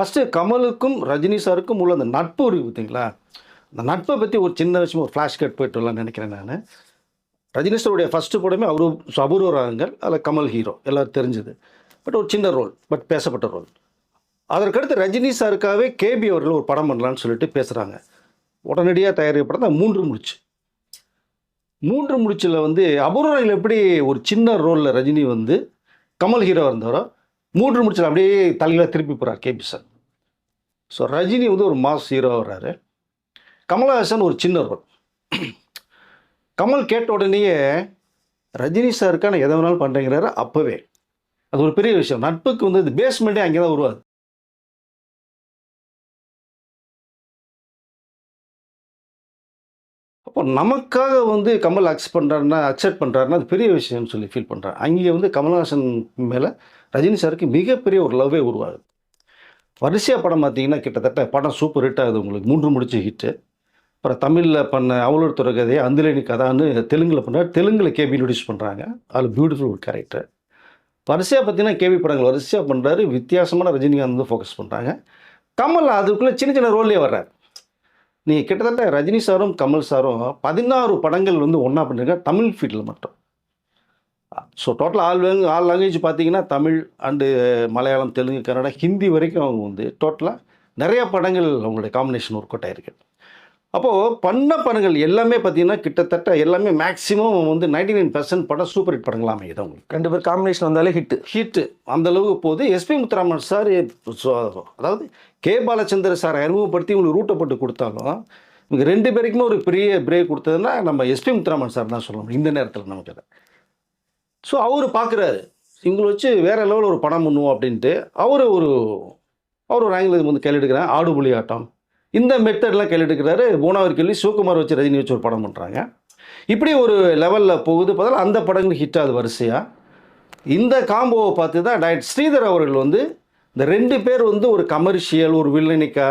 First கமலுக்கும் Rajini சாருக்கும் உள்ள அந்த நட்பு இருக்குது பார்த்தீங்களா? அந்த நட்பை பற்றி ஒரு சின்ன விஷயம் ஒரு ஃப்ளாஷ் கட் போயிட்டு வரலான்னு நினைக்கிறேன் நான். ரஜினி சாருடைய ஃபஸ்ட்டு படமே அவரு அபூர்வ ராகங்கள் அதில் கமல் ஹீரோ எல்லாரும் தெரிஞ்சது. பட் ஒரு சின்ன ரோல் பட் பேசப்பட்ட ரோல் அதற்கடுத்து ரஜினி சாருக்காகவே கேபி அவர்கள் ஒரு படம் பண்ணலான்னு சொல்லிட்டு பேசுகிறாங்க உடனடியாக தயாரிக்கப்பட்ட தான் மூன்று முடிச்சு. மூன்று முடிச்சில் வந்து அபூர்வங்கள் எப்படி ஒரு சின்ன ரோலில் ரஜினி வந்து கமல் ஹீரோ இருந்தாரோ மூன்று முடிச்சில் அப்படியே தலையில் திருப்பி போகிறார் கேபி சார். ஸோ ரஜினி வந்து ஒரு மாஸ் ஹீரோ வர்றாரு கமலஹாசன் ஒரு சின்ன ரோல் கமல் கேட்ட உடனேயே ரஜினி சாருக்கான எதை வேணாலும் பண்ணுறேங்கிறாரு அப்போவே. அது ஒரு பெரிய விஷயம். நட்புக்கு வந்து இது பேஸ்மெண்ட்டே அங்கே தான் உருவாது அப்போ நமக்காக வந்து கமல் அக்செப்ட் பண்ணுறாருன்னா அக்செப்ட் பண்ணுறாருன்னா அது பெரிய விஷயம்னு சொல்லி ஃபீல் பண்ணுறாரு அங்கே வந்து கமல்ஹாசன் மேலே ரஜினி சாருக்கு மிகப்பெரிய ஒரு லவ்வே உருவாகுது. வரிசையாக படம் பார்த்தீங்கன்னா கிட்டத்தட்ட படம் சூப்பர் ஹிட் ஆகுது உங்களுக்கு. மூன்று முடிச்சு ஹிட்டு அப்புறம் தமிழில் பண்ண அவளோட துறை அந்திலேனி கதான்னு தெலுங்கில் பண்ணுறாரு தெலுங்கில் கேபி இன்ட்ரடியூஸ் பண்ணுறாங்க அதில் பியூட்டிஃபுல் ஒரு கேரக்டர் வரிசையாக பார்த்தீங்கன்னா கேபி படங்கள் வரிசையாக பண்ணுறாரு வித்தியாசமான ரஜினிகாந்த் வந்து ஃபோக்கஸ் பண்ணுறாங்க கமல் அதுக்குள்ளே சின்ன சின்ன ரோல்லே வர்றார். நீங்கள் கிட்டத்தட்ட ரஜினி சாரும் கமல் சாரும் பதினாறு படங்கள் வந்து ஒன்றா பண்ணிருக்காங்க. தமிழ் ஃபீல்டில் மட்டும். So total all long all language பார்த்தீங்கன்னா தமிழ் அண்டு மலையாளம் தெலுங்கு கன்னடா ஹிந்தி வரைக்கும் அவங்க வந்து டோட்டலாக நிறைய படங்கள் அவங்களுடைய காம்பினேஷன் ஒர்க் அவுட் ஆயிருக்கு. அப்போது பண்ண படங்கள் எல்லாமே பார்த்தீங்கன்னா கிட்டத்தட்ட எல்லாமே மேக்ஸிமம் வந்து நைன்டி நைன் பர்சன்ட் படம் சூப்பர் ஹிட் படங்களாக அமையுது அவங்களுக்கு. ரெண்டு பேர் காம்பினேஷன் வந்தாலே ஹிட் ஹிட்டு அந்த அளவுக்கு போகுது. எஸ்பி முத்துராமன் சார் அதாவது கே பாலச்சந்தர் சார் அறிமுகப்படுத்தி உங்களுக்கு ரூட்டை போட்டு கொடுத்தாலும் இவங்க ரெண்டு பேருக்குமே ஒரு பெரிய பிரேக் கொடுத்ததுன்னா நம்ம எஸ்பி முத்துராமன் சார் தான் சொல்லணும். இந்த நேரத்தில் நமக்கு ஸோ அவர் பார்க்குறாரு இவங்களை வச்சு வேறு லெவலில் ஒரு படம் பண்ணுவோம் அப்படின்ட்டு அவர் ஒரு அவர் ஒரு ஆங்கிள் வந்து கேள்வி எடுக்கிறாங்க ஆடுபுலி ஆட்டம். இந்த மெத்தட்லாம் கேள்வி எடுக்கிறாரு மூணாவது கேள்வி சிவகுமார் வச்சு ரஜினி வச்சு ஒரு படம் பண்ணுறாங்க இப்படி ஒரு லெவலில் போகுது. பார்த்தாலும் அந்த படங்கள் ஹிட் ஆகுது வரிசையாக இந்த காம்போவை பார்த்து தான் டயட் ஸ்ரீதர் அவர்கள் வந்து இந்த ரெண்டு பேர் வந்து ஒரு கமர்ஷியல் ஒரு வில்லனிக்கா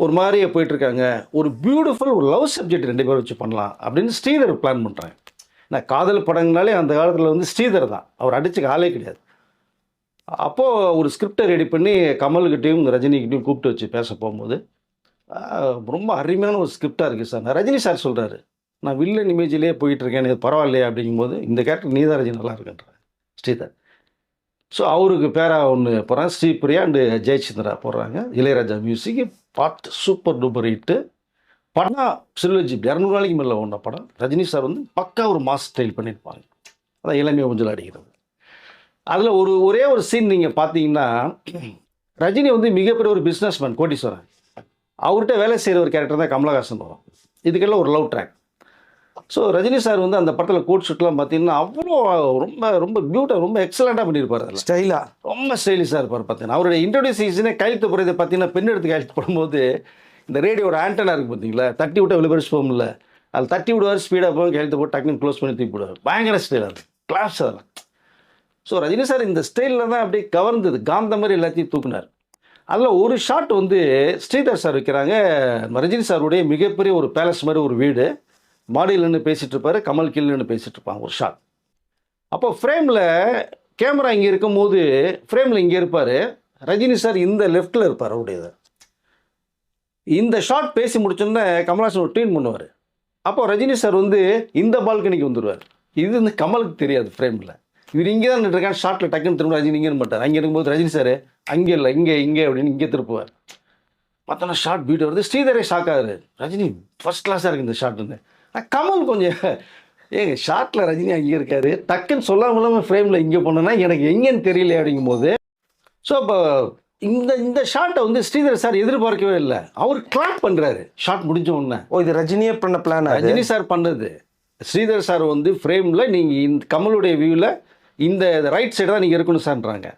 ஒரு மாதிரியே போயிட்டுருக்காங்க ஒரு பியூட்டிஃபுல் ஒரு லவ் சப்ஜெக்ட் ரெண்டு பேர் வச்சு பண்ணலாம் அப்படின்னு ஸ்ரீதர் பிளான் பண்ணுறாங்க நான் காதல் படங்களாலே அந்த காலத்தில் வந்து ஸ்ரீதர் தான். அவர் அடிச்சுக்க ஆளே கிடையாது. அப்போது ஒரு ஸ்கிரிப்டை ரெடி பண்ணி கமல்கிட்டையும் ரஜினிகிட்டையும் கூப்பிட்டு வச்சு பேச போகும்போது ரொம்ப அருமையான ஒரு ஸ்கிரிப்டாக இருக்குது சார். நான் ரஜினி சார் சொல்கிறாரு நான் வில்லன் இமேஜிலே போயிட்டுருக்கேன் இது பரவாயில்லையே அப்படிங்கும்போது இந்த கேரக்டர் நீதா ரஜினி நல்லா இருக்குன்ற ஸ்ரீதர். ஸோ அவருக்கு பேரா ஒன்று போகிறான் ஸ்ரீபிரியா அண்டு ஜெயச்சந்திரா போடுறாங்க. இளையராஜா மியூசிக் பாட்டு சூப்பர் டூப்பர் ஹிட்டு படம் சில்வஜி இரநூறு நாளைக்கு மேலே ஒன்ற படம். ரஜினி சார் வந்து பக்கா ஒரு மாஸ் ஸ்டைல் பண்ணியிருப்பாங்க. அதான் இளமையை ஊஞ்சல் அடிக்கிறது. அதில் ஒரு ஒரே ஒரு சீன் நீங்கள் பார்த்தீங்கன்னா ரஜினி வந்து மிகப்பெரிய ஒரு பிஸ்னஸ்மேன் கோட்டீஸ்வரன் அவர்கிட்ட வேலை செய்கிற ஒரு கேரக்டர் தான் கமலஹாசன் வரும். இதுக்கெல்லாம் ஒரு love track so Rajini sir வந்து அந்த படத்தில் கோட் ஷூட்லாம் பார்த்தீங்கன்னா அவ்வளோ ரொம்ப ரொம்ப பியூட்டாக ரொம்ப எக்ஸலண்ட்டாக பண்ணியிருப்பார் அதில். ஸ்டைலா? ரொம்ப ஸ்டைலிஷாக இருப்பார் பார்த்தீங்கன்னா. அவருடைய இன்ட்ரோடியூசேஷனே கையெழுத்து போகிறத பார்த்தீங்கன்னா பெண் எடுத்து கையெழுத்து போடும்போது இந்த ரேடியோட ஆண்டனா இருக்குது பார்த்தீங்களா தட்டி விட்டு வெளிப்பரிச்சு போகும்ல. அதில் தட்டி விடுவார் ஸ்பீடாக போகும் கழுத்து போட்டு டக்குன்னு க்ளோஸ் பண்ணி தூக்கி போடுவார். பயங்கர ஸ்டைல் அது. கிளாஸ் அதெல்லாம் ஸோ ரஜினி சார் இந்த ஸ்டைலில் தான் அப்படியே கவர்ந்தது. காந்த மாதிரி எல்லாத்தையும் தூக்குனார். அதில் ஒரு ஷாட் வந்து ஸ்ரீதர் சார் வைக்கிறாங்க. ரஜினி சாருடைய மிகப்பெரிய ஒரு பேலஸ் மாதிரி ஒரு வீடு. மாடியில் நின்று பேசிகிட்டு இருப்பார் கமல் கீழ் நின்று பேசிகிட்டு இருப்பாங்க ஒரு ஷாட் அப்போ ஃப்ரேமில் கேமரா இங்கே இருக்கும்போது ஃப்ரேமில் இங்கே இருப்பார். ரஜினி சார் இந்த லெஃப்ட்டில் இருப்பார் அவருடையது. இந்த ஷாட் பேசி முடிச்சோன்னே கமல்ஹாசன் ஒரு ட்வீட் பண்ணுவார். அப்போ ரஜினி சார் வந்து இந்த பால்கனிக்கு வந்துடுவார் இது வந்து கமலுக்கு தெரியாது ஃப்ரேமில் இவர் இங்கே தான் நின்றுருக்கான் ஷார்ட்டில் டக்குன்னு திரும்ப ரஜினி இங்கே மாட்டார். அங்கே இருக்கும்போது ரஜினி சார் அங்கே இல்லை இங்கே இங்கே அப்படின்னு இங்கே திருப்புவார். பார்த்தோன்னா ஷார்ட் பீட் வருது. ஸ்ரீதரே ஷாக் ரஜினி ஃபர்ஸ்ட் கிளாஸாக இருக்குது இந்த ஷாட்டுன்னு கமல் கொஞ்சம் ஏங்க ஷார்ட்டில் ரஜினி அங்கே இருக்காரு. டக்குன்னு சொல்லாம இல்லாமல் ஃப்ரேமில் இங்கே போனோன்னா எனக்கு எங்கேன்னு தெரியல அப்படிங்கும்போது. ஸோ இப்போ இந்த இந்த ஷாட்டை வந்து ஸ்ரீதர் சார் எதிர்பார்க்கவே இல்லை. அவர் கிளாப் பண்ணுறாரு ஷாட் முடிஞ்ச உடனே. ஓ இது ரஜினியே பண்ண பிளான் ரஜினி சார் பண்ணது. ஸ்ரீதர் சார் வந்து ஃப்ரேமில் நீங்கள் இந்த கமலுடைய வியூவில் இந்த ரைட் சைடு தான் நீங்கள் இருக்கணும் சார்ன்றாங்க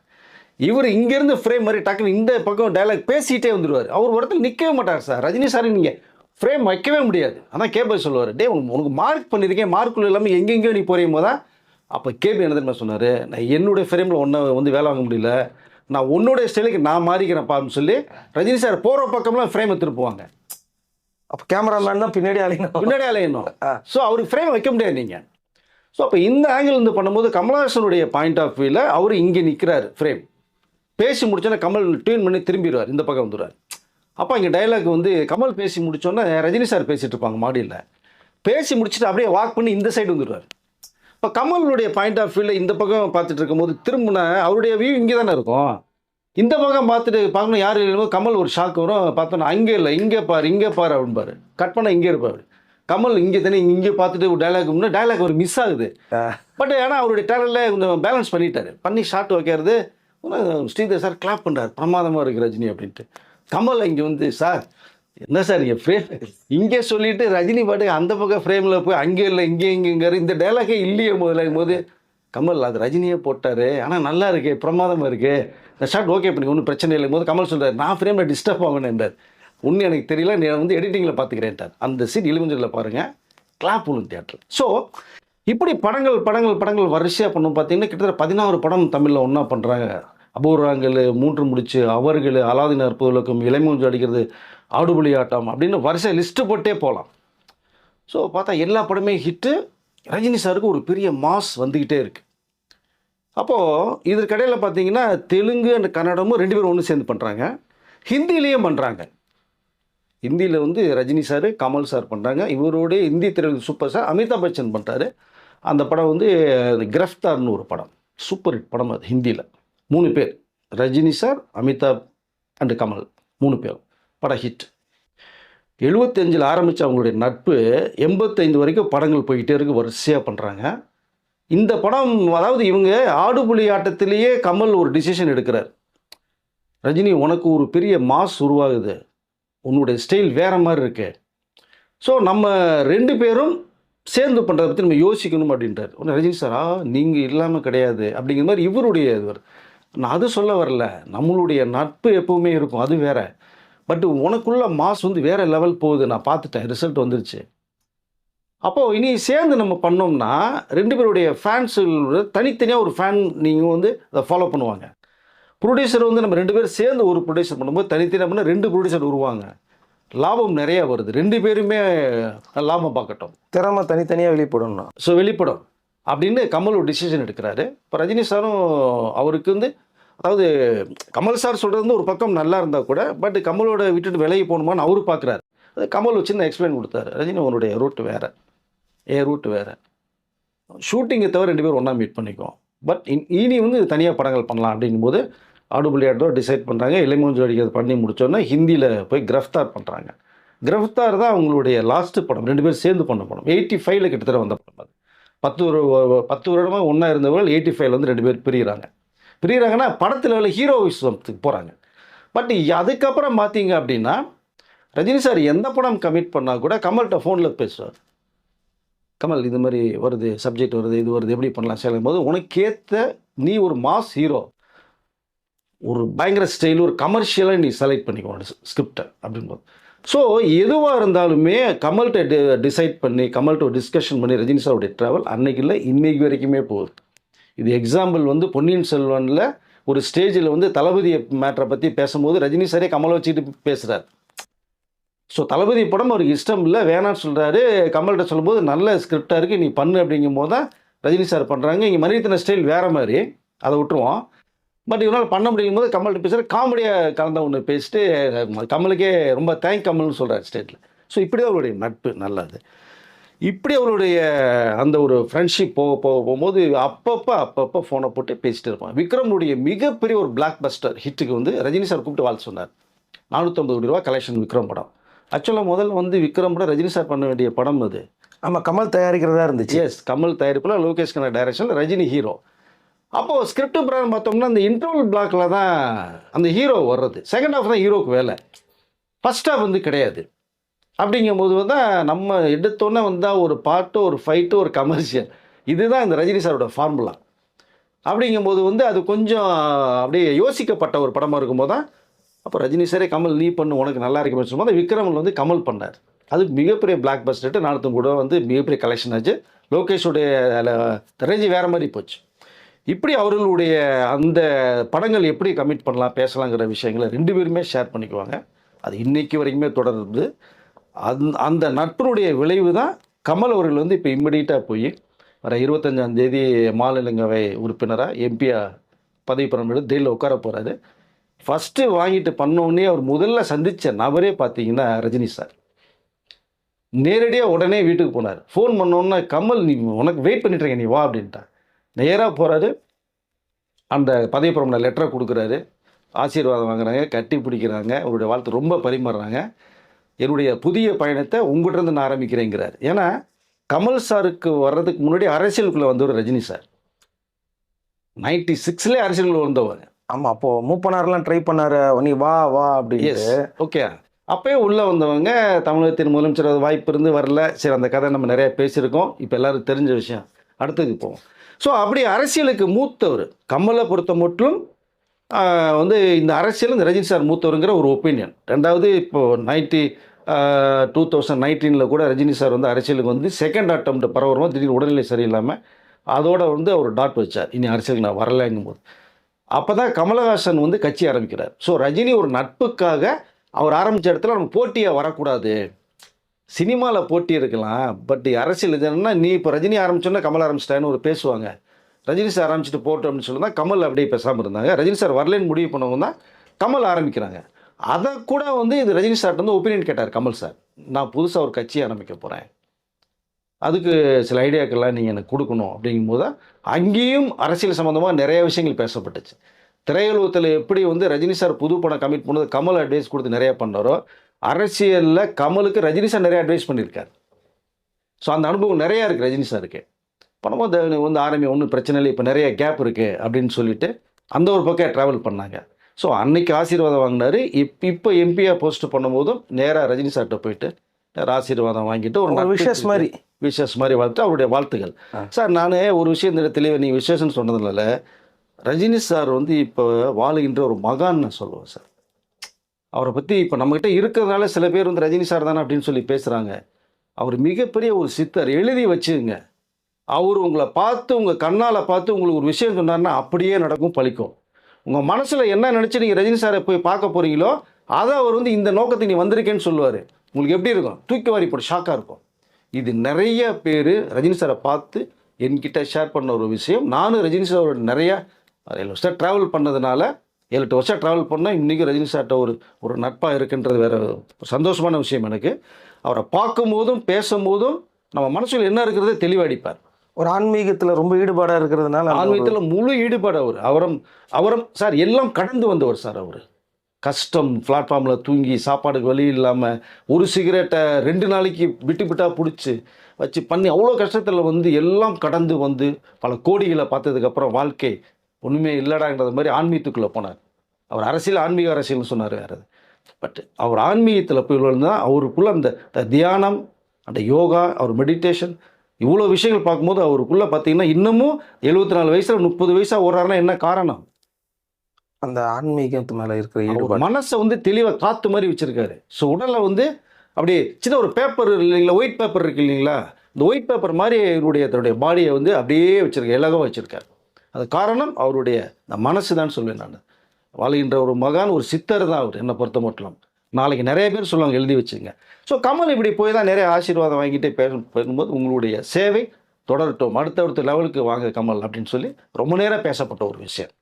இவர் இங்கேருந்து ஃப்ரேம் மாதிரி டக்குன்னு இந்த பக்கம் டைலாக் பேசிகிட்டே வந்துடுவார் அவர் ஒரு இடத்துல நிற்கவே மாட்டார் சார் ரஜினி சார் நீங்கள் ஃப்ரேம் வைக்கவே முடியாது. அதான் கேபி சொல்லுவார். டே உனக்கு உனக்கு மார்க் பண்ணியிருக்கேன் மார்க்குள்ள இல்லாமல் எங்கெங்கேயோ நீ போறியும் போது? தான் அப்போ கேபி என்ன தெரியுமா சொன்னார்? நான் என்னுடைய ஃப்ரேமில் ஒன்றை வந்து வேலை வாங்க முடியல. நான் உன்னுடைய ஸ்டைலுக்கு நான் மாறிக்கிறேன்ப்பான்னு சொல்லி ரஜினி சார் போகிற பக்கம்லாம் ஃப்ரேமை திருப்புவாங்க அப்போ கேமராமேன் தான் பின்னாடி அலையணும். பின்னாடி அலையணும். ஸோ அவருக்கு ஃப்ரேம் வைக்க முடியாது நீங்கள் ஸோ அப்போ இந்த ஆங்கிள் வந்து பண்ணும்போது கமலஹாசனுடைய பாயிண்ட் ஆஃப் வியூவில் அவர் இங்கே நிற்கிறாரு ஃப்ரேம் பேசி முடிச்சோன்னே கமல் டியூன் பண்ணி திரும்பிடுவார் இந்த பக்கம் வந்துடுவார். அப்போ இங்கே டைலாக் வந்து கமல் பேசி முடிச்சோன்னே ரஜினி சார் பேசிட்டு இருப்பாங்க மாடியில். பேசி முடிச்சுட்டு அப்படியே வாக் பண்ணி இந்த சைடு வந்துடுவார். இப்போ கமலுடைய பாயிண்ட் ஆஃப் வியூவில் இந்த பக்கம் பார்த்துட்டு இருக்கும்போது திரும்பினா அவருடைய வியூ இங்கே தானே இருக்கும்? இந்த பக்கம் பார்த்துட்டு பார்க்கணும் யார் இல்லையோ கமல் ஒரு ஷாக் வரும். பார்த்தோன்னா அங்கே இல்லை இங்கே பாரு இங்கே பாரு அப்படின்பாரு கட் பண்ண இங்கே இருப்பார். கமல் இங்கே தானே இங்கே பார்த்துட்டு ஒரு டைலாக் முன்னே டைலாக் ஒரு மிஸ் ஆகுது. பட் ஆனால் அவருடைய டேலண்ட்டில் கொஞ்சம் பேலன்ஸ் பண்ணிட்டாரு. பண்ணி ஷாட் வைக்கிறது ஸ்ரீதர் சார் கிளாப் பண்ணுறாரு பிரமாதமாக இருக்கு ரஜினி அப்படின்ட்டு. கமல் இங்கே வந்து சார் என்ன சார் இங்கே ஃப்ரேம் இங்கே சொல்லிட்டு ரஜினி பாட்டுக்கு அந்த பக்கம் ஃப்ரேமில் போய் அங்கே இல்லை இங்கே இங்கேங்கிற இந்த டைலாக்கே இல்லையே முதல்ல. போது கமல் அது ரஜினியே போட்டார். ஆனால் நல்லா இருக்கே பிரமாதமாக இருக்கே. இந்த ஷார்ட் ஓகே பண்ணி ஒன்றும் பிரச்சனை இல்லை. போது கமல் சொல்கிறார் நான் ஃப்ரேமில் டிஸ்டர்ப் ஆகணுன்றார் ஒன்று எனக்கு தெரியல நான் வந்து எடிட்டிங்கில் பார்த்துக்கிறேன்ட்டார். அந்த சீன் இலுமஞ்சலில் பாருங்கள் கிளாப் ஒன்று தியேட்டர் ஸோ இப்படி படங்கள் படங்கள் படங்கள் வரிசையாக பண்ணும் பார்த்தீங்கன்னா கிட்டத்தட்ட பதினாறு படம் தமிழில் ஒன்றா பண்ணுறாங்க அபூர்வங்கள் மூன்று முடிச்சு அவர்கள் அலாதின் அற்புதலுக்கும் இளைமூஞ்சு அடிக்கிறது ஆடுபுலி ஆட்டம் அப்படின்னு வரிசை லிஸ்ட்டு போட்டே போகலாம் ஸோ பார்த்தா எல்லா படமே ஹிட்டு ரஜினி சாருக்கு ஒரு பெரிய மாஸ் வந்துக்கிட்டே இருக்குது அப்போது இதற்கடையில் பார்த்தீங்கன்னா தெலுங்கு அண்ட் கன்னடமும் ரெண்டு பேரும் ஒன்று சேர்ந்து பண்ணுறாங்க ஹிந்திலேயும் பண்ணுறாங்க ஹிந்தியில் வந்து ரஜினி சார் கமல் சார் பண்ணுறாங்க இவரோட ஹிந்தி திரையுலக சூப்பர் சார் அமிதாப் பச்சன் பண்ணுறாரு அந்த படம் வந்து கிரஃப்தார்னு ஒரு படம். சூப்பர் ஹிட் படம் அது ஹிந்தியில். மூணு பேர். Rajini sir Amitabh and Kamal. மூணு பேர். படம் ஹிட் எழுபத்தஞ்சில் ஆரம்பித்த அவங்களுடைய நட்பு எண்பத்தைந்து வரைக்கும் படங்கள் போய்கிட்டே இருக்கு வரிசையாக பண்ணுறாங்க இந்த படம் அதாவது இவங்க ஆடுபுலி ஆட்டத்திலேயே கமல் ஒரு டிசிஷன் எடுக்கிறார். ரஜினி உனக்கு ஒரு பெரிய மாஸ் உருவாகுது. உன்னுடைய ஸ்டைல் வேறு மாதிரி இருக்கு. ஸோ நம்ம ரெண்டு பேரும் சேர்ந்து பண்ணுறதை பற்றி நம்ம யோசிக்கணும் அப்படின்றார். உடனே ரஜினி சாரா நீங்கள் இல்லாமல் கிடையாது. அப்படிங்கிற மாதிரி இவருடைய இது நான் அது சொல்ல வரல. நம்மளுடைய நட்பு எப்பவுமே இருக்கும். அது வேற. பட் உனக்குள்ள மாஸ் வந்து வேற லெவல் போகுது. நான் பார்த்துட்டேன். ரிசல்ட் வந்துருச்சு. அப்போது இனி சேர்ந்து நம்ம பண்ணோம்னா ரெண்டு பேருடைய ஃபேன்ஸ் தனித்தனியாக ஒரு ஃபேன் நீங்கள் வந்து அதை ஃபாலோ பண்ணுவாங்க. ப்ரொடியூசர் வந்து நம்ம ரெண்டு பேரும் சேர்ந்து ஒரு ப்ரொடியூசர் பண்ணும்போது தனித்தனியாக பண்ணால் ரெண்டு ப்ரொடியூசர் உருவாங்க லாபம் நிறையா வருது. ரெண்டு பேருமே லாபம் பார்க்கட்டும். திறமை தனித்தனியாக வெளிப்படணும் ஸோ வெளிப்படும். அப்படின்னு கமல் ஒரு டிசிஷன் எடுக்கிறாரு. இப்போ ரஜினி சாரும் அவருக்கு வந்து அதாவது கமல் சார் சொல்கிறது வந்து ஒரு பக்கம் நல்லா இருந்தால் கூட பட் கமலோட விட்டுட்டு விலகி போகணுமான்னு அவரு பார்க்குறாரு அது கமல் ஒரு சின்ன எக்ஸ்பிளைன் கொடுத்தாரு. ரஜினி உன்னுடைய ரூட் வேறு. ஏ ரூட் வேறு. ஷூட்டிங்கை தவிர ரெண்டு பேரும் ஒன்றா மீட் பண்ணிக்குவோம். பட் இனி வந்து தனியாக படங்கள் பண்ணலாம். அப்படிங்கும்போது ஆடுபுலியாட்டோ டிசைட் பண்ணுறாங்க இளைமூஞ்சு அடிக்கிறது பண்ணி முடிச்சோன்னே ஹிந்தியில் போய் கிரஃப்தார் பண்ணுறாங்க கிரஃப்தார் தான் அவங்களுடைய லாஸ்ட்டு படம். ரெண்டு பேரும் சேர்ந்து பண்ண படம். எயிட்டி ஃபைவ்ல கிட்டத்தட்ட வந்த படம் அது. பத்து ஒரு பத்து வருடமாக ஒன்றா இருந்தவர்கள் எயிட்டி ஃபைவ்ல வந்து ரெண்டு பேர் பிரிகிறாங்க பிரிகிறாங்கன்னா படத்தில் உள்ள ஹீரோ விஸ்வத்துக்கு போகிறாங்க பட் அதுக்கப்புறம் பார்த்தீங்க அப்படின்னா ரஜினி சார் எந்த படம் கமிட் பண்ணால் கூட கமல்கிட்ட ஃபோனில் பேசுவார். கமல் இது மாதிரி வருது சப்ஜெக்ட் வருது இது வருது எப்படி பண்ணலாம் சொல்லும் போது உனக்கேற்ற நீ ஒரு மாஸ் ஹீரோ ஒரு பயங்கர ஸ்டைல் ஒரு கமர்ஷியலாக நீ செலக்ட் பண்ணிக்கோ ஸ்கிரிப்டை அப்படின்போது. ஸோ எதுவாக இருந்தாலுமே கமல்கிட்ட டி டிசைட் பண்ணி கமல்கிட்ட டிஸ்கஷன் பண்ணி ரஜினி சாருடைய ட்ராவல் அன்னைக்கு இல்லை இன்னைக்கு வரைக்குமே போகுது. இது எக்ஸாம்பிள் வந்து பொன்னியின் செல்வனில் ஒரு ஸ்டேஜில் வந்து தளபதியை மேட்டரை பற்றி பேசும்போது ரஜினி சாரே கமலை வச்சுக்கிட்டு பேசுகிறார் ஸோ தளபதி படம் அவருக்கு இஷ்டம் இல்லை வேணான்னு சொல்கிறாரு கமல்கிட்ட சொல்லும்போது நல்ல ஸ்கிரிப்டாக இருக்குது நீ பண்ணு அப்படிங்கும் போது தான் ரஜினி சார் பண்ணுறாங்க இங்கே மணிரத்ன ஸ்டைல் வேறு மாதிரி. அதை விட்டுருவோம். பட் இவனால் பண்ண முடியும் போது கமல்கிட்ட பேசுகிற காமெடியாக கலந்த ஒன்று பேசிட்டு கமலுக்கே ரொம்ப தேங்க் கமல்னு சொல்கிறார் ஸ்டேட்டில் ஸோ இப்படி அவருடைய நட்பு நல்லது. இப்படி அவருடைய அந்த ஒரு ஃப்ரெண்ட்ஷிப் போக போக போகும்போது அப்பப்போ அப்பப்போ ஃபோனை போட்டு பேசிட்டு இருப்பான். விக்ரமுடைய மிகப்பெரிய ஒரு பிளாக் பஸ்டர் ஹிட்டுக்கு வந்து ரஜினி சார் கூப்பிட்டு வாழ்த்து சொன்னார். நானூற்றம்பது கோடி ரூபா கலெக்ஷன் விக்ரம் படம். ஆக்சுவலாக முதல்ல வந்து விக்ரம் படம் ரஜினி சார் பண்ண வேண்டிய படம் அது. ஆமாம் கமல் தயாரிக்கிறதா இருந்துச்சு. எஸ் கமல் தயாரிப்பில் லோகேஷ் கண்ணா டைரக்ஷனில் ரஜினி ஹீரோ அப்போது ஸ்கிரிப்ட் பிரகாரம் பார்த்தோம்னா அந்த இன்டர்வல் பிளாக்ல தான் அந்த ஹீரோ வர்றது. செகண்ட் ஹாஃப் தான் ஹீரோக்கு வேலை. ஃபஸ்ட் ஹாஃப் வந்து கிடையாது. அப்படிங்கும்போது வந்து நம்ம எடுத்தோன்னே வந்தால் ஒரு பாட்டு ஒரு ஃபைட்டு ஒரு கமர்ஷியல் இதுதான் இந்த ரஜினி சாரோட ஃபார்முலா அப்படிங்கும்போது வந்து அது கொஞ்சம் அப்படியே யோசிக்கப்பட்ட ஒரு படமாக இருக்கும்போது தான் அப்போ ரஜினி சாரே கமல் நீ பண்ணு உனக்கு நல்லா இருக்கு சொல்லும்போது விக்ரமில் வந்து கமல் பண்ணார். அது மிகப்பெரிய பிளாக் பஸ்டர்ட்டு நானூற்றும் கூட வந்து மிகப்பெரிய கலெக்ஷன் ஆச்சு. லோகேஷோடைய ரேஞ்சு வேறு மாதிரி போச்சு. இப்படி அவர்களுடைய அந்த படங்கள் எப்படி கமிட் பண்ணலாம் பேசலாங்கிற விஷயங்களை ரெண்டு பேருமே ஷேர் பண்ணிக்குவாங்க. அது இன்னைக்கு வரைக்குமே தொடருது அந் அந்த நட்பினுடைய விளைவு தான் கமல் அவர்கள் வந்து இப்போ இம்மிடியட்டாக போய் வர இருபத்தஞ்சாம் தேதி மாநிலங்களவை உறுப்பினராக எம்பியாக பதவி பிரமாணம் டெல்லியில் உட்கார போகிறாரு ஃபஸ்ட்டு வாங்கிட்டு பண்ணோடனே அவர் முதல்ல சந்தித்த நபரே பார்த்தீங்கன்னா ரஜினி சார். நேரடியாக உடனே வீட்டுக்கு போனார். ஃபோன் பண்ணோன்னே கமல் நீ உனக்கு வெயிட் பண்ணிட்டுருக்கேன் நீ வா அப்படின்ட்டான் நேராக போகிறாரு அந்த பதவி பிரமாண லெட்டரை கொடுக்குறாரு. ஆசீர்வாதம் வாங்குறாங்க கட்டி பிடிக்கிறாங்க அவருடைய வாழ்த்து ரொம்ப பரிமாறுறாங்க. என்னுடைய புதிய பயணத்தை உங்கள்கிட்ட இருந்து நான் ஆரம்பிக்கிறேங்கிறார். ஏன்னா கமல் சாருக்கு வர்றதுக்கு முன்னாடி அரசியலுக்குள்ளே வந்தவர் ரஜினி சார். நைன்டி சிக்ஸ்லேயே அரசியலுக்குள்ள வந்தவர். ஆமா அப்போ மூப்பனார்லாம் ட்ரை பண்ணாரு நீ வா வா அப்படின்னு ஓகே அப்பயே உள்ளே வந்தவங்க தமிழகத்தின் முதலமைச்சர் வாய்ப்பு இருந்து வரல. சரி அந்த கதை நம்ம நிறைய பேசியிருக்கோம். இப்போ எல்லாரும் தெரிஞ்ச விஷயம். அடுத்ததுக்கு போவோம். ஸோ அப்படி அரசியலுக்கு மூத்தவர் கமலை பொறுத்த மட்டும் வந்து இந்த அரசியல் இந்த ரஜினி சார் மூத்தவருங்கிற ஒரு ஒப்பீனியன். ரெண்டாவது இப்போது நைன்டி டூ தௌசண்ட் நைன்டீனில் கூட ரஜினி சார் வந்து அரசியலுக்கு வந்து செகண்ட் அட்டம் பரவரமாக திடீர்னு உடல்நிலை சரியில்லாமல் அதோட வந்து அவர் டாட் வச்சார். இனி அரசியலுக்கு நான் வரலைங்கும் போது அப்போ தான் கமலஹாசன் வந்து கட்சி ஆரம்பிக்கிறார். ஸோ ரஜினி ஒரு நட்புக்காக அவர் ஆரம்பித்த இடத்துல நம்ம போட்டியாக வரக்கூடாது. சினிமாவில் போட்டி இருக்கலாம் பட் அரசியல் இது என்னன்னா நீ இப்போ ரஜினி ஆரம்பிச்சோன்னா கமல் ஆரம்பிச்சிட்டான்னு ஒரு பேசுவாங்க. ரஜினி சார் ஆரம்பிச்சிட்டு போட்டோம் அப்படின்னு சொல்லி கமல் அப்படியே பேசாமல் இருந்தாங்க. ரஜினி சார் வரலன்னு முடிவு பண்ணவங்க தான் கமல் ஆரம்பிக்கிறாங்க. அதை கூட வந்து இது ரஜினி சார்ட்ட வந்து ஒப்பீனியன் கேட்டார் கமல் சார் நான் புதுசாக ஒரு கட்சி ஆரம்பிக்க போகிறேன் அதுக்கு சில ஐடியாக்கள்லாம் நீங்கள் எனக்கு கொடுக்கணும் அப்படிங்கும்போது தான் அங்கேயும் அரசியல் சம்மந்தமாக நிறைய விஷயங்கள் பேசப்பட்டுச்சு. திரையுலகத்தில் எப்படி வந்து ரஜினி சார் புது படம் கமிட் பண்ணது கமல் அட்வைஸ் கொடுத்து நிறைய பண்ணாரோ அரசியலில் கமலுக்கு ரஜினி சார் நிறைய அட்வைஸ் பண்ணியிருக்காரு. ஸோ அந்த அனுபவம் நிறையா இருக்குது ரஜினி சாருக்கு. பணமும் த- வந்து ஆரம்பி ஒன்றும் பிரச்சனை இல்லை இப்போ நிறைய கேப் இருக்குது அப்படின்னு சொல்லிட்டு அந்த ஒரு பக்கம் ட்ராவல் பண்ணாங்க. ஸோ அன்னைக்கு ஆசீர்வாதம் வாங்கினாரு. இப் இப்போ எம்பியாக போஸ்ட் பண்ணும்போதும் நேராக ரஜினி சார்கிட்ட போயிட்டு நேரா ஆசீர்வாதம் வாங்கிட்டு ஒரு விஷஸ் மாதிரி. விஷஸ் மாதிரி வாழ்த்து அவருடைய வாழ்த்துக்கள். ஆ. சார் நான் ஒரு விஷயம் இந்த இடத்துல நீ விசேஷம்னு சொன்னதுனால ரஜினி சார் வந்து இப்போ வாழுகின்ற ஒரு மகான் நான் சொல்லுவேன் சார் அவரை பற்றி இப்போ நம்மக்கிட்ட இருக்கிறதுனால சில பேர் வந்து ரஜினி சார் தானே அப்படின்னு சொல்லி பேசுகிறாங்க அவர் மிகப்பெரிய ஒரு சித்தர். எழுதி வச்சுங்க அவர் உங்களை பார்த்து உங்கள் கண்ணால் பார்த்து உங்களுக்கு ஒரு விஷயம் சொன்னார்னா அப்படியே நடக்கும் பழிக்கும். உங்கள் மனசில் என்ன நினச்சி நீங்கள் ரஜினி சாரை போய் பார்க்க போகிறீங்களோ அதை அவர் வந்து இந்த நோக்கத்துக்கு நீ வந்திருக்கேன்னு சொல்லுவார். உங்களுக்கு எப்படி இருக்கும்? தூக்கி வாரி போட்டு ஷாக்காக இருக்கும். இது நிறைய பேர் ரஜினி சாரை பார்த்து என்கிட்ட ஷேர் பண்ண ஒரு விஷயம். நானும் ரஜினி சாரோட நிறையா வருஷம் ட்ராவல் பண்ணதுனால ஏழு எட்டு வருஷம் ட்ராவல் பண்ணால் இன்றைக்கி ரஜினி சார்ட்ட ஒரு ஒரு நட்பாக இருக்குன்றது வேற சந்தோஷமான விஷயம் எனக்கு. அவரை பார்க்கும்போதும் பேசும்போதும் நம்ம மனசுல என்ன இருக்கிறதே தெளிவடிப்பார் ஒரு ஆன்மீகத்துல ரொம்ப ஈடுபாடா இருக்கிறதுனால ஆன்மீகத்தில் முழு ஈடுபாடு அவர். அவரும் அவரும் சார் எல்லாம் கடந்து வந்தவர் சார் அவர். கஷ்டம் பிளாட்ஃபார்மில் தூங்கி சாப்பாடுக்கு வழி இல்லாமல் ஒரு சிகரெட்டை ரெண்டு நாளைக்கு விட்டு விட்டா பிடிச்சி வச்சு பண்ணி அவ்வளோ கஷ்டத்தில் வந்து எல்லாம் கடந்து வந்து பல கோடிகளை பார்த்ததுக்கப்புறம் வாழ்க்கை ஒன்றுமே இல்லடாங்கிறது மாதிரி ஆன்மீகத்துக்குள்ளே போனார். அவர் அரசியல் ஆன்மீக அரசியல்னு சொன்னார் வேறு பட் அவர் ஆன்மீகத்தில் போய் தான் அவருக்குள்ள அந்த தியானம் அந்த யோகா அவர் மெடிடேஷன் இவ்வளோ விஷயங்கள் பார்க்கும்போது அவருக்குள்ளே பார்த்தீங்கன்னா இன்னமும் எழுபத்தி நாலு வயசில் முப்பது வயசாக ஓடுறாருன்னா என்ன காரணம்? அந்த ஆன்மீகத்து மேல இருக்கிற ஈடுபாடு. மனசை வந்து தெளிவாக காத்து மாதிரி வச்சிருக்காரு. ஸோ உடலை வந்து அப்படியே சின்ன ஒரு பேப்பர் இல்லைங்களா? ஒயிட் பேப்பர் இருக்கு இல்லைங்களா? இந்த ஒயிட் பேப்பர் மாதிரி இவருடைய தன்னுடைய பாடியை வந்து அப்படியே வச்சிருக்காரு இலகமாக வச்சிருக்காரு. அது காரணம் அவருடைய மனசு தான் சொல்வேன் நான். வாழ்கின்ற ஒரு மகான் ஒரு சித்தர் தான் அவர் என்னை பொறுத்த மட்டும் நாளைக்கு நிறைய பேர் சொல்லுவாங்க எழுதி வச்சுங்க. ஸோ கமல் இப்படி போய் தான் நிறைய ஆசீர்வாதம் வாங்கிட்டு பேசும் பேசும்போது உங்களுடைய சேவை தொடரட்டும். அடுத்த அடுத்த லெவலுக்கு வாங்க கமல் அப்படின்னு சொல்லி ரொம்ப நேரம் பேசப்பட்ட ஒரு விஷயம்.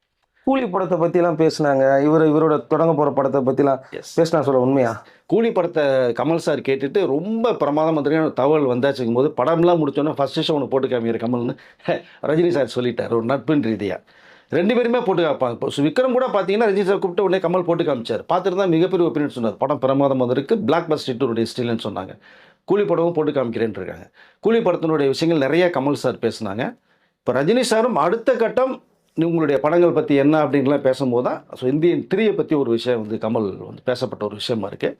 கூலி படத்தை எல்லாம் பேசுனாங்க. இவர் இவரோட தொடங்க போற படத்தை எஸ் பேசினா சொல்ல உண்மையா? கூலி படத்தை கமல் சார் கேட்டுட்டு ரொம்ப பிரமாதம் மாதிரியான தகவல் வந்தாச்சுக்கும் போது படம்லாம் முடிச்சோன்னே ஃபர்ஸ்ட் விஷயம் ஒன்று போட்டு காமிக்கிற கமல்னு. ரஜினி சார் சொல்லிட்டார் ஒரு நட்பின் ரீதியாக ரெண்டு பேருமே போட்டு காப்பாங்க இப்போ விக்ரம் கூட பார்த்தீங்கன்னா ரஜினி சார் கூப்பிட்டு உடனே கமல் போட்டு காமிச்சார். பார்த்துட்டு தான் மிகப்பெரிய ஒப்பீனியன் சொன்னார். படம் பிரமாதம் வந்திருக்கு பிளாக் பஸ்ட் ஒரு ஸ்டில்னு சொன்னாங்க. கூலி படமும் போட்டு காமிக்கிறேன்னு இருக்காங்க. கூலி படத்தினுடைய விஷயங்கள் நிறைய கமல் சார் பேசுனாங்க. இப்போ ரஜினி சாரும் அடுத்த கட்டம் உங்களுடைய படங்கள் பற்றி என்ன அப்படின்லாம் பேசும்போது தான் ஸோ இந்தியன் த்ரீயை பற்றி ஒரு விஷயம் வந்து கமல் வந்து பேசப்பட்ட ஒரு விஷயமா இருக்குது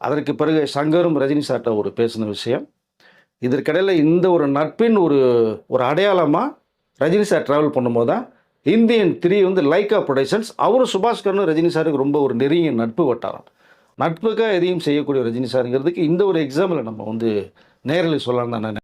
அதற்கு பிறகு சங்கரும் ரஜினி சார்ட்ட ஒரு பேசின விஷயம். இதற்கிடையில் இந்த ஒரு நட்பின் ஒரு ஒரு அடையாளமாக ரஜினி சார் ட்ராவல் பண்ணும்போது தான் இந்தியன் த்ரீ வந்து லைக்கா ப்ரொடக்ஷன்ஸ் அவரும் சுபாஷ்கர்னு ரஜினி சாருக்கு ரொம்ப ஒரு நெருங்கிய நட்பு வட்டாரம். நட்புக்காக எதையும் செய்யக்கூடிய ரஜினி சாருங்கிறதுக்கு இந்த ஒரு எக்ஸாம்பிளை நம்ம வந்து நேரில் சொல்லலாம் தான் நான்